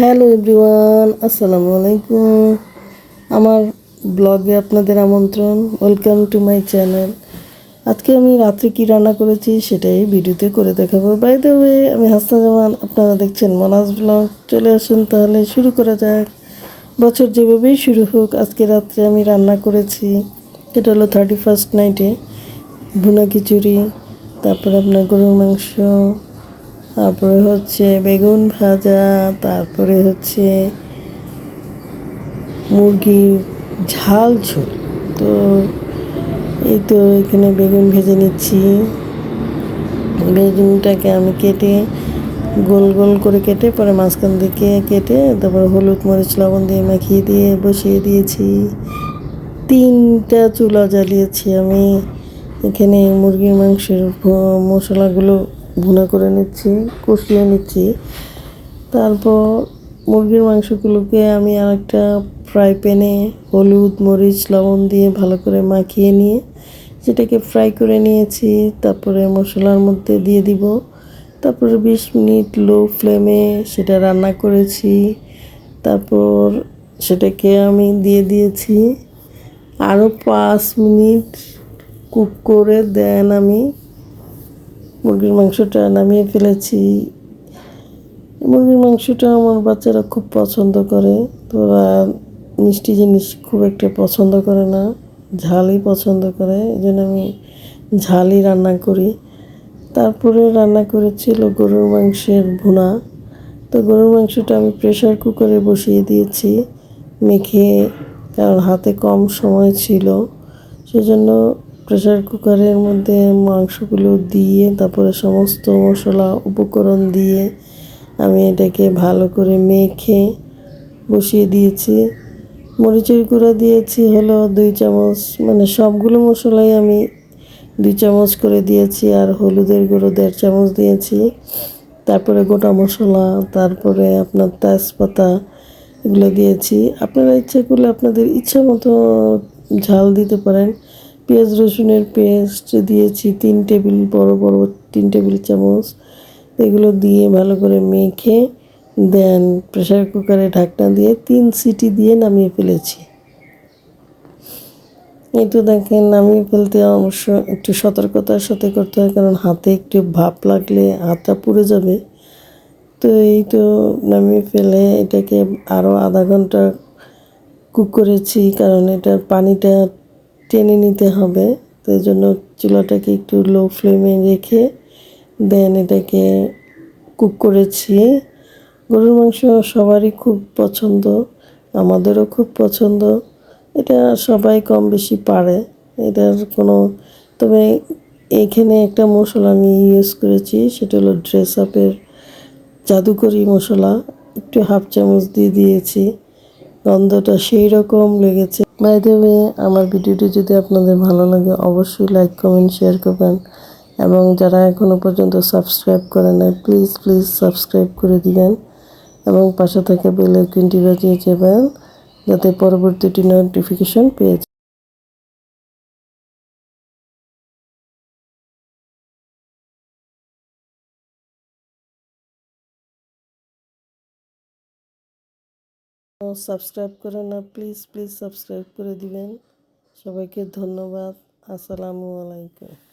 Hello everyone, আসসালামু আলাইকুম। আমার ব্লগে আপনাদের আমন্ত্রণ, ওয়েলকাম টু মাই চ্যানেল। আজকে আমি রাত্রে কি রান্না করেছি সেটাই ভিডিওতে করে দেখাবো। বাই ওয়ে, আমি হাসনা জামান, আপনারা দেখছেন মনাজ ব্লগ। চলে আসুন তাহলে শুরু করা যাক। বছর যেভাবেই শুরু হোক, আজকে রাত্রে আমি রান্না করেছি। এটা হলো থার্টি ফার্স্ট নাইটে ভুনা খিচুড়ি, তারপর আপনার গরুর মাংস তারপরে হচ্ছে বেগুন ভাজা, তারপরে হচ্ছে মুরগির ঝাল ঝোল। তো এই তো এখানে বেগুন ভেজে নিচ্ছি। বেগুনটাকে আমি কেটে গোল গোল করে কেটে পরে মাঝখান থেকে কেটে তারপরে হলুদ মরিচ, লবণ দিয়ে মাখিয়ে দিয়ে বসিয়ে দিয়েছি। তিনটা চুলা জ্বালিয়েছি আমি। এখানে মুরগির মাংসের মশলাগুলো ভুনা করে নিচ্ছি, কষিয়ে নিচ্ছি। তারপর মুরগির মাংসগুলোকে আমি আরেকটা ফ্রাই প্যানে হলুদ, মরিচ, লবণ দিয়ে ভালো করে মাখিয়ে নিয়ে সেটাকে ফ্রাই করে নিয়েছি। তারপরে মশলার মধ্যে দিয়ে দিব। তারপরে বিশ মিনিট লো ফ্লেমে সেটা রান্না করেছি। তারপর সেটাকে আমি দিয়ে দিয়েছি। আরও পাঁচ মিনিট কুক করে দেন আমি। মুরগির মাংসটা নামিয়ে ফেলেছি। মুরগির মাংসটা আমার বাচ্চারা খুব পছন্দ করে। তোরা মিষ্টি জিনিস খুব একটা পছন্দ করে না, ঝালই পছন্দ করে। এই জন্য আমি ঝালই রান্না করি। তারপরে রান্না করেছিল গরুর মাংসের ভুনা। তো গরুর মাংসটা আমি প্রেশার কুকারে বসিয়ে দিয়েছি, মেখে, কারণ হাতে কম সময় ছিল। সেজন্য প্রেশার কুকারের মধ্যে মাংসগুলো দিয়ে, তারপরে সমস্ত মশলা উপকরণ দিয়ে আমি এটাকে ভালো করে মেখে বসিয়ে দিয়েছি। মরিচের গুঁড়া দিয়েছি হলো দুই চামচ মানে সবগুলো মশলাই আমি দুই চামচ করে দিয়েছি আর হলুদের গুঁড়ো দেড় চামচ দিয়েছি। তারপরে গোটা মশলা, তারপরে আপনার তেজপাতা এগুলো দিয়েছি। আপনারা ইচ্ছে করলে আপনাদের ইচ্ছা মতো ঝাল দিতে পারেন। পেঁয়াজ, রসুনের পেস্ট দিয়েছি, তিন টেবিল বড় বড় তিন টেবিল চামচ। এগুলো দিয়ে ভালো করে মেখে, দেন প্রেশার কুকারে ঢাকনা দিয়ে তিন সিটি দিয়ে নামিয়ে ফেলেছি। তো দেখেন, নামিয়ে ফেলতে অবশ্য একটু সতর্কতার সাথে করতে হয়, কারণ হাতে একটু ভাপ লাগলে হাতটা পুড়ে যাবে। তো এই তো নামিয়ে ফেলে এটাকে আরও আধা ঘণ্টা কুক করেছি, কারণ এটার পানিটা টেনে নিতে হবে। তো জন্য চুলাটাকে একটু লো ফ্লেমে রেখে দেন এটাকে কুক করেছি। গরুর মাংস সবারই খুব পছন্দ, আমাদেরও খুব পছন্দ। এটা সবাই কম বেশি পারে। এটার কোনো, তবে এইখানে একটা মশলা আমি ইউজ করেছি, সেটা হলো ড্রেস আপের জাদুকরি মশলা। একটু হাফ চামচ দিয়ে দিয়েছি। গন্ধটা সেই রকম লেগেছে বাইরে আমার ভিডিওটি যদি আপনাদের ভালো লাগে, অবশ্যই লাইক কমেন্ট শেয়ার করবেন। এবং যারা এখনও পর্যন্ত সাবস্ক্রাইব করে নাই প্লিজ প্লিজ সাবস্ক্রাইব করে দিবেন। এবং পাশে থাকা বেল আইকনটি বাজিয়ে যাবেন, যাতে পরবর্তীটি নোটিফিকেশন পেয়ে সাবস্ক্রাইব করে না প্লিজ প্লিজ সাবস্ক্রাইব করে দিবেন। সবাইকে ধন্যবাদ। আসসালামু আলাইকুম।